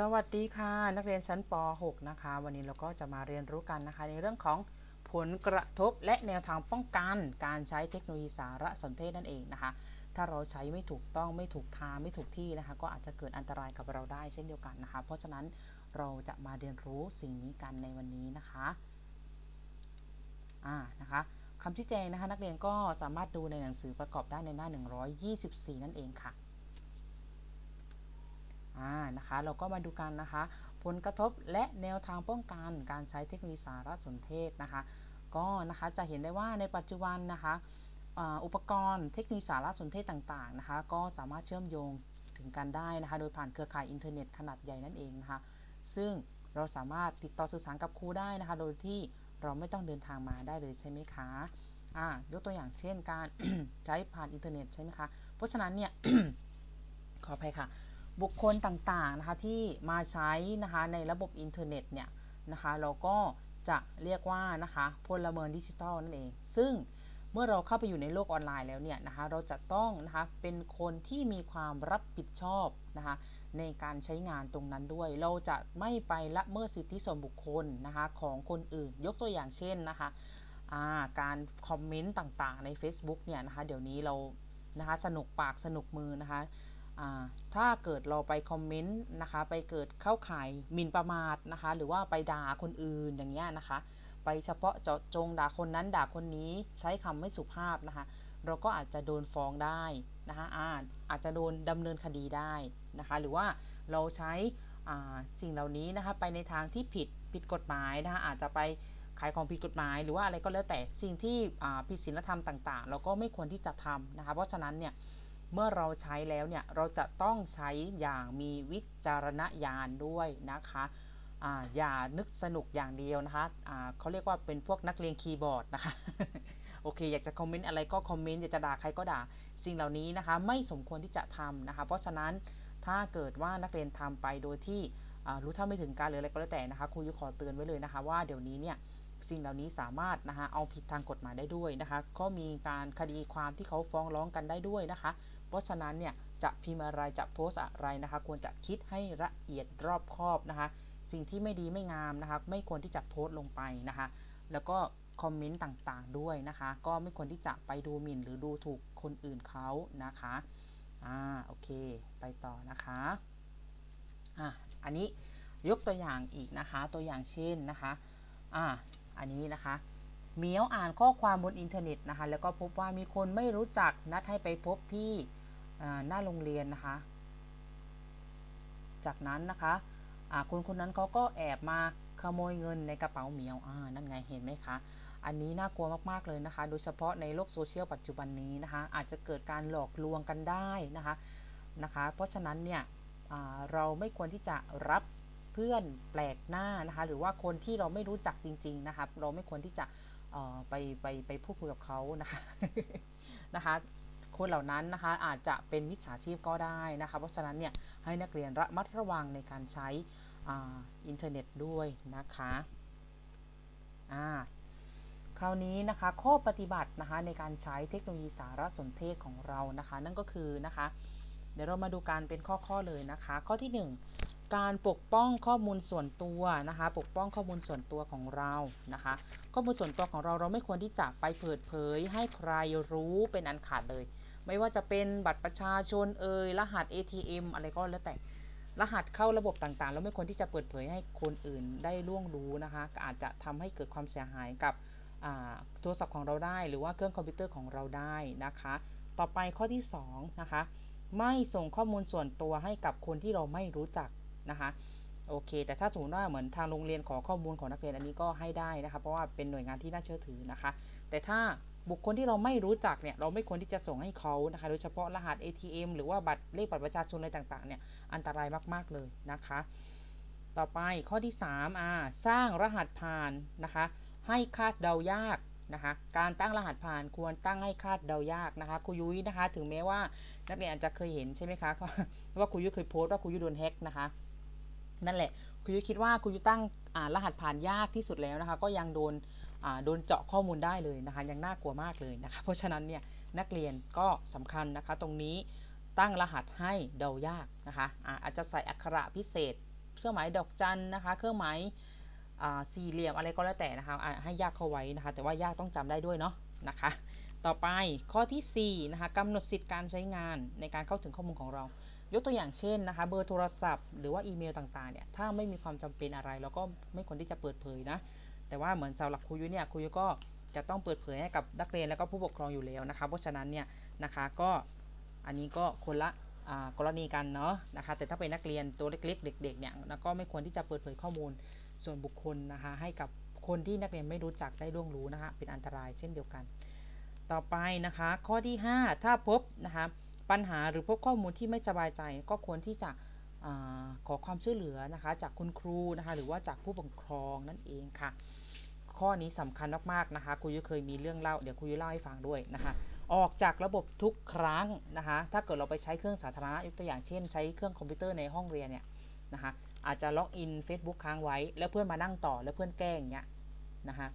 สวัสดีค่ะ นักเรียนชั้นป .6 นะคะ วันนี้เราก็จะมาเรียนรู้กันนะคะ ในเรื่องของผลกระทบและแนวทางป้องกันการใช้เทคโนโลยีสารสนเทศนั่นเองนะคะ ถ้าเราใช้ไม่ถูกต้องไม่ถูกทางไม่ถูกที่นะคะ ก็อาจจะเกิดอันตรายกับเราได้เช่นเดียวกันนะคะ เพราะฉะนั้นเราจะมาเรียนรู้สิ่งนี้กันในวันนี้นะคะอ่านะคะคำชี้แจงนะคะ นักเรียนก็สามารถดูในหนังสือประกอบได้ในหน้า 124 นั่นเองค่ะ อ่านะคะ เราก็มาดูกันนะคะ ผลกระทบและแนวทางป้องกันการใช้เทคโนโลยีสารสนเทศนะคะ ก็นะคะจะเห็นได้ว่าในปัจจุบันนะคะอุปกรณ์เทคโนโลยีสารสนเทศต่างๆนะคะ ก็สามารถเชื่อมโยงถึงกันได้นะคะ โดยผ่านเครือข่ายอินเทอร์เน็ตขนาดใหญ่นั่นเองนะคะ ซึ่งเราสามารถติดต่อสื่อสารกับครูได้นะคะ โดยที่เราไม่ต้องเดินทางมาได้เลยใช่ไหมคะอ่ายกตัวอย่างเช่นการใช้ผ่านอินเทอร์เน็ตใช่ไหมคะ เพราะฉะนั้นเนี่ย ขออภัยค่ะ บุคคลต่างๆนะคะที่มาใช้นะคะในระบบอินเทอร์เน็ตเนี่ยนะคะเราก็จะเรียกว่านะคะพลเมืองดิจิทัลนั่นเอง ซึ่งเมื่อเราเข้าไปอยู่ในโลกออนไลน์แล้วเนี่ยนะคะเราจะต้องนะคะเป็นคนที่มีความรับผิดชอบนะคะในการใช้งานตรงนั้นด้วย เราจะไม่ไปละเมิดสิทธิส่วนบุคคลนะคะของคนอื่น ยกตัวอย่างเช่นนะคะาการคอมเมนต์ต่างๆใน Facebook เนี่ยนะคะเดี๋ยวนี้เรานะคะสนุกปากสนุกมือนะคะ ถ้าเกิดเราไปคอมเมนต์นะคะ ไปเกิดเข้าข่ายหมิ่นประมาทนะคะ หรือว่าไปด่าคนอื่นอย่างเงี้ยนะคะ ไปเฉพาะเจาะจงด่าคนนั้นด่าคนนี้ใช้คำไม่สุภาพนะคะ เราก็อาจจะโดนฟ้องได้นะคะอาอาจจะโดนดำเนินคดีได้นะคะ หรือว่าเราใช้สิ่งเหล่านี้นะคะ ไปในทางที่ผิดผิดกฎหมายนะคะ อาจจะไปขายของผิดกฎหมาย หรือว่าอะไรก็แล้วแต่สิ่งที่ผิดศีลธรรมต่าง ๆ เราก็ไม่ควรที่จะทำนะคะ เพราะฉะนั้นเนี่ย เมื่อเราใช้แล้วเนี่ยเราจะต้องใช้อย่างมีวิจารณญาณด้วยนะคะออย่านึกสนุกอย่างเดียวนะคะอ่าเขาเรียกว่าเป็นพวกนักเรียนคีย์บอร์ดนะคะ โอเค อยากจะคอมเมนต์อะไรก็คอมเมนต์ อยากจะด่าใครก็ด่า สิ่งเหล่านี้นะคะ ไม่สมควรที่จะทำนะคะ เพราะฉะนั้นถ้าเกิดว่านักเรียนทำไปโดยที่รู้เท่าไม่ถึงการหรืออะไรก็แล้วแต่นะคะ ครูยุขอเตือนไว้เลยนะคะว่าเดี๋ยวนี้เนี่ยสิ่งเหล่านี้สามารถนะคะเอาผิดทางกฎหมายได้ด้วยนะคะ ก็มีการคดีความที่เขาฟ้องร้องกันได้ด้วยนะคะ ราะฉะนั้นเนี่ยจะพิมพ์อะไรจะโพสอะไรนะคะ ควรจะคิดให้ละเอียดรอบคอบนะคะ สิ่งที่ไม่ดีไม่งามนะคะ ไม่ควรที่จะโพสต์ลงไปนะคะ แล้วก็คอมเมนต์ต่างๆด้วยนะคะ ก็ไม่ควรที่จะไปดูหมิ่นหรือดูถูกคนอื่นเขานะคะอ่าโอเค ไปต่อนะคะอะอันนี้ยกตัวอย่างอีกนะคะ ตัวอย่างเช่นนะคะอ่าอันนี้นะคะเมียวอ่านข้อความบนอินเทอร์เน็ตนะคะ แล้วก็พบว่ามีคนไม่รู้จักนัดให้ไปพบที่ หน้าโรงเรียนนะคะ จากนั้นนะคะคนคนนั้นเขาก็แอบมาขโมยเงินในกระเป๋าเหมียวอ่านั่นไงเห็นไหมคะ อันนี้น่ากลัวมากๆเลยนะคะ โดยเฉพาะในโลกโซเชียลปัจจุบันนี้นะคะ อาจจะเกิดการหลอกลวงกันได้นะคะนะคะ เพราะฉะนั้นเนี่ยเราไม่ควรที่จะรับเพื่อนแปลกหน้านะคะ หรือว่าคนที่เราไม่รู้จักจริง ๆนะคะ เราไม่ควรที่จะไปไปไปพูดคุยกับเขานะคะนะคะ คนเหล่านั้นนะคะ อาจจะเป็นมิจฉาชีพก็ได้นะคะ เพราะฉะนั้นเนี่ยให้นักเรียนระมัดระวังในการใช้อ่าอินเทอร์เน็ตด้วยนะคะอ่าคราวนี้นะคะข้อปฏิบัตินะคะในการใช้เทคโนโลยีสารสนเทศของเรานะคะ นั่นก็คือนะคะ เดี๋ยวเรามาดูการเป็นข้อๆเลยนะคะ ข้อที่หนึ่งการปกป้องข้อมูลส่วนตัวนะคะ ปกป้องข้อมูลส่วนตัวของเรานะคะ ข้อมูลส่วนตัวของเราเราไม่ควรที่จะไปเปิดเผยให้ใครรู้เป็นอันขาดเลย ไม่ว่าจะเป็นบัตรประชาชนเอ่ยรหัส ATM อะไรก็แล้วแต่รหัสเข้าระบบต่างๆเราไม่ควรที่จะเปิดเผยให้คนอื่นได้ล่วงรู้นะคะ อาจจะทำให้เกิดความเสียหายกับโทรศัพท์ของเราได้ หรือว่าเครื่องคอมพิวเตอร์ของเราได้นะคะ ต่อไปข้อที่สองนะคะ ไม่ส่งข้อมูลส่วนตัวให้กับคนที่เราไม่รู้จักนะคะ โอเค แต่ถ้าสมมติว่าเหมือนทางโรงเรียนขอข้อมูลของนักเรียนอันนี้ก็ให้ได้นะคะเพราะว่าเป็นหน่วยงานที่น่าเชื่อถือนะคะ แต่ถ้าบุคคลที่เราไม่รู้จักเนี่ยเราไม่ควรที่จะส่งให้เขานะคะโดยเฉพาะรหัส ATM หรือว่าบัตรเลขบัตรประชาชนอะไรต่างๆเนี่ยอันตรายมาก ๆเลยนะคะ ต่อไปข้อที่3อ่าสร้างรหัสผ่านนะคะ ให้คาดเดายากนะคะการตั้งรหัสผ่านควรตั้งให้คาดเดายากนะคะครูยุ้ยนะคะ ถึงแม้ว่านักเรียนอาจจะเคยเห็นใช่ไหมคะว่าครูยุ้ยเคยโพสต์ว่าครูยุ้ยโดนแฮ็กนะคะ นั่นแหละครูยุ้ยคิดว่าครูยุ้ยตั้งรหัสผ่านยากที่สุดแล้วนะคะ ก็ยังโดนโดนเจาะข้อมูลได้เลยนะคะ ยังน่ากลัวมากเลยนะคะ เพราะฉะนั้นเนี่ยนักเรียนก็สำคัญนะคะ ตรงนี้ตั้งรหัสให้เดายากนะคะอาจจะใส่อักขระพิเศษ เครื่องหมายดอกจันนะคะ เครื่องหมายสี่เหลี่ยมอะไรก็แล้วแต่นะคะให้ยากเข้าไว้นะคะ แต่ว่ายากต้องจำได้ด้วยเนาะนะคะ ต่อไปข้อทีสี่4นะคะกำหนดสิทธิ์การใช้งานในการเข้าถึงข้อมูลของเรา ยกตัวอย่างเช่นนะคะ เบอร์โทรศัพท์หรือว่าอีเมลต่างๆเนี่ยถ้าไม่มีความจำเป็นอะไรเราก็ไม่ควรที่จะเปิดเผยนะ แต่ว่าเหมือนสำหรับครูยุ้ยเนี่ยครูยุ้ยก็จะต้องเปิดเผยให้กับนักเรียนแล้วก็ผู้ปกครองอยู่แล้วนะคะ เพราะฉะนั้นเนี่ยนะคะก็อันนี้ก็คนละกรณีกันเนาะนะคะ แต่ถ้าเป็นนักเรียนตัวเล็ก ๆ เด็กๆเนี่ยก็ไม่ควรที่จะเปิดเผยข้อมูลส่วนบุคคลนะคะ ให้กับคนที่นักเรียนไม่รู้จักได้ล่วงรู้นะคะ เป็นอันตรายเช่นเดียวกัน ต่อไปนะคะ ข้อที่ 5 ถ้าพบนะคะ ปัญหาหรือพบข้อมูลที่ไม่สบายใจ ก็ควรที่จะอขอความช่วยเหลือนะคะจากคุณครูนะคะหรือว่าจากผู้ปกครองนั่นเองค่ะ ข้อนี้สำคัญมากๆนะคะครูยุ้ยเคยมีเรื่องเล่าเดี๋ยวครูยุ้ยเล่าให้ฟังด้วยนะคะ ออกจากระบบทุกครั้งนะคะถ้าเกิดเราไปใช้เครื่องสาธารณะยกตัวอย่างเช่น ใช้เครื่องคอมพิวเตอร์ในห้องเรียนเนี่ยนะคะอาจจะล็อกอิน Facebook ค้างไว้ แล้วเพื่อนมานั่งต่อแล้วเพื่อนแกล้งเงี้ยนะคะ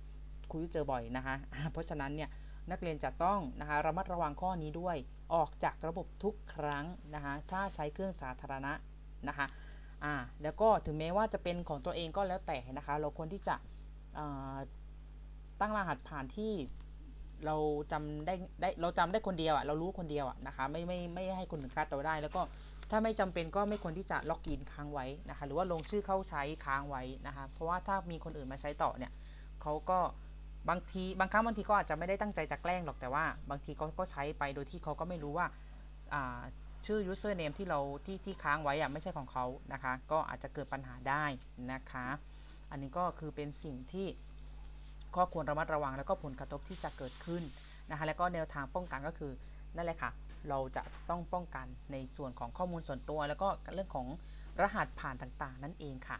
ครูยุ้ยเจอบ่อยนะคะ เพราะฉะนั้นเนี่ย นักเรียนจะต้องนะคะระมัดระวังข้อนี้ด้วย ออกจากระบบทุกครั้งนะคะถ้าใช้เครื่องสาธารณะนะคะอ่าแล้วก็ถึงแม้ว่าจะเป็นของตัวเองก็แล้วแต่นะคะเราควรที่จะตั้งรหัสผ่านที่เราจำได้ได้เราจำได้คนเดียวอะเรารู้คนเดียวอะนะคะไม่ไม่ไม่ให้คนอื่นคาดเราได้ แล้วก็ถ้าไม่จำเป็นก็ไม่ควรที่จะล็อกอินค้างไว้นะคะหรือว่าลงชื่อเข้าใช้ค้างไว้นะคะเพราะว่าถ้ามีคนอื่นมาใช้ต่อเนี่ยเขาก็ บางทีบางครั้งบางทีก็อาจจะไม่ได้ตั้งใจจะแกล้งหรอกแต่ว่า บางทีเขาก็ใช้ไปโดยที่เขาก็ไม่รู้ว่าชื่อ username ที่เราที่ที่ค้างไว้อะไม่ใช่ของเขานะคะ ก็อาจจะเกิดปัญหาได้นะคะ อันนี้ก็คือเป็นสิ่งที่ข้อควรระมัดระวังแล้วก็ผลกระทบที่จะเกิดขึ้นนะคะแล้วก็แนวทางป้องกันก็คือนั่นแหละค่ะ เราจะต้องป้องกันในส่วนของข้อมูลส่วนตัว แล้วก็เรื่องของรหัสผ่านต่างๆ นั่นเองค่ะ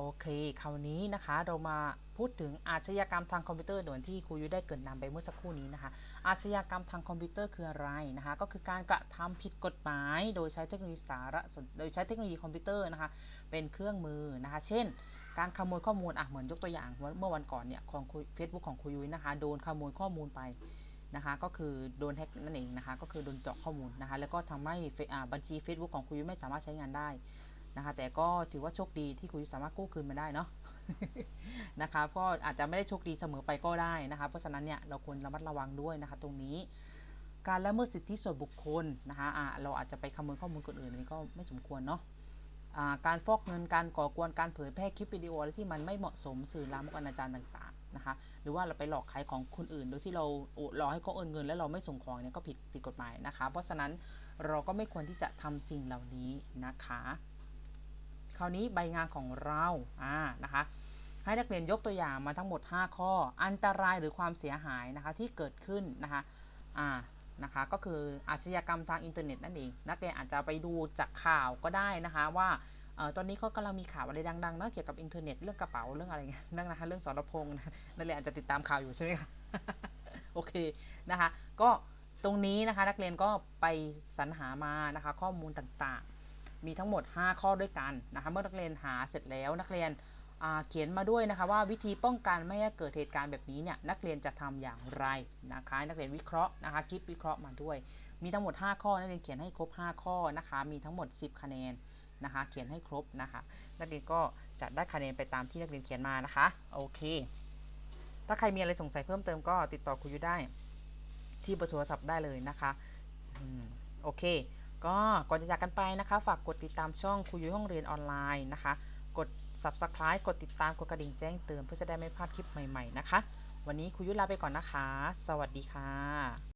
โอเค คราวนี้นะคะเรามาพูดถึงอาชญากรรมทางคอมพิวเตอร์เหมือนที่ครูยุ้ยได้เกรินนำไปเมื่อสักครู่นี้นะคะ อาชญากรรมทางคอมพิวเตอร์คืออะไรนะคะ ก็คือการกระทำผิดกฎหมาย โดยใช้เทคโนโลยีสารสนโดยใช้เทคโนโลยีคอมพิวเตอร์นะคะ เป็นเครื่องมือนะคะ เช่น การขโมยข้อมูลอะเหมือนยกตัวอย่างเมื่อวันก่อนเนี่ยของเฟซบุ๊กของครูยุ้ยนะคะ โดนขโมยข้อมูลไปนะคะ ก็คือโดนแฮกนั่นเองนะคะ ก็คือโดนเจาะข้อมูลนะคะ แล้วก็ทำให้บัญชี Facebook ของครูยุ้ยไม่สามารถใช้งานได้ นะคะ แต่ก็ถือว่าโชคดีที่ครูยุ้ยสามารถกู้คืนมาได้เนาะนะคะก็อาจจะไม่ได้โชคดีเสมอไปก็ได้นะคะ เพราะฉะนั้นเนี่ยเราควรระมัดระวังด้วยนะคะ ตรงนี้ การละเมิดสิทธิส่วนบุคคลนะคะอ่าเราอาจจะไปขโมยข้อมูลคนอื่นนี้ก็ไม่สมควรเนาะการฟอกเงินการก่อกวนการเผยแพร่คลิปวิดีโออะไรที่มันไม่เหมาะสมสื่อลามกอนาจารต่างๆนะคะหรือว่าเราไปหลอกขายของคนอื่น โดยที่เราโอรอให้เขาโอนเงิน แล้วเราไม่ส่งของเนี่ยก็ผิดผิดกฎหมายนะคะ เพราะฉะนั้นเราก็ไม่ควรที่จะทำสิ่งเหล่านี้นะคะ คราวนี้ใบงานของเราอ่านะคะให้นักเรียนยกตัวอย่างมาทั้งหมด 5 ข้อ อันตรายหรือความเสียหายนะคะที่เกิดขึ้นนะคะอ่านะคะก็คืออาชญากรรมทางอินเทอร์เน็ตนั่นเอง นักเรียนอาจจะไปดูจากข่าวก็ได้นะคะว่าเออตอนนี้เขากำลังมีข่าวอะไรดังๆนะเกี่ยวกับอินเทอร์เน็ตเรื่องกระเป๋าเรื่องอะไรเงี้ยนั่นนะคะเรื่องสรพงษ์นะนักเรียนอาจจะติดตามข่าวอยู่ใช่ไหมคะโอเคนะคะก็ตรงนี้นะคะนักเรียนก็ไปสรรหามานะคะข้อมูลต่างๆ มีทั้งหมด 5 ข้อด้วยกันนะคะเมื่อนักเรียนหาเสร็จแล้วนักเรียนเขียนมาด้วยนะคะว่าวิธีป้องกันไม่ให้เกิดเหตุการณ์แบบนี้เนี่ยนักเรียนจะทำอย่างไรนะคะนักเรียนวิเคราะห์นะคะคลิปวิเคราะห์มาด้วย มีทั้งหมด 5 ข้อนักเรียนเขียนให้ครบ 5 ข้อนะคะมีทั้งหมด 10 คะแนนนะคะเขียนให้ครบนะคะนักเรียนก็จะได้คะแนนไปตามที่นักเรียนเขียนมานะคะโอเค ถ้าใครมีอะไรสงสัยเพิ่มเติมก็ติดต่อครูยุได้ ที่เบอร์โทรศัพท์ได้เลยนะคะอโอเค ก็ก่อนจะจากกันไปนะคะ ฝากกดติดตามช่องครูยุ้ยห้องเรียนออนไลน์นะคะ กด subscribe กดติดตามกดกระดิ่งแจ้งเตือนเพื่อจะได้ไม่พลาดคลิปใหม่ๆนะคะ วันนี้ครูยุ้ยลาไปก่อนนะคะ สวัสดีค่ะ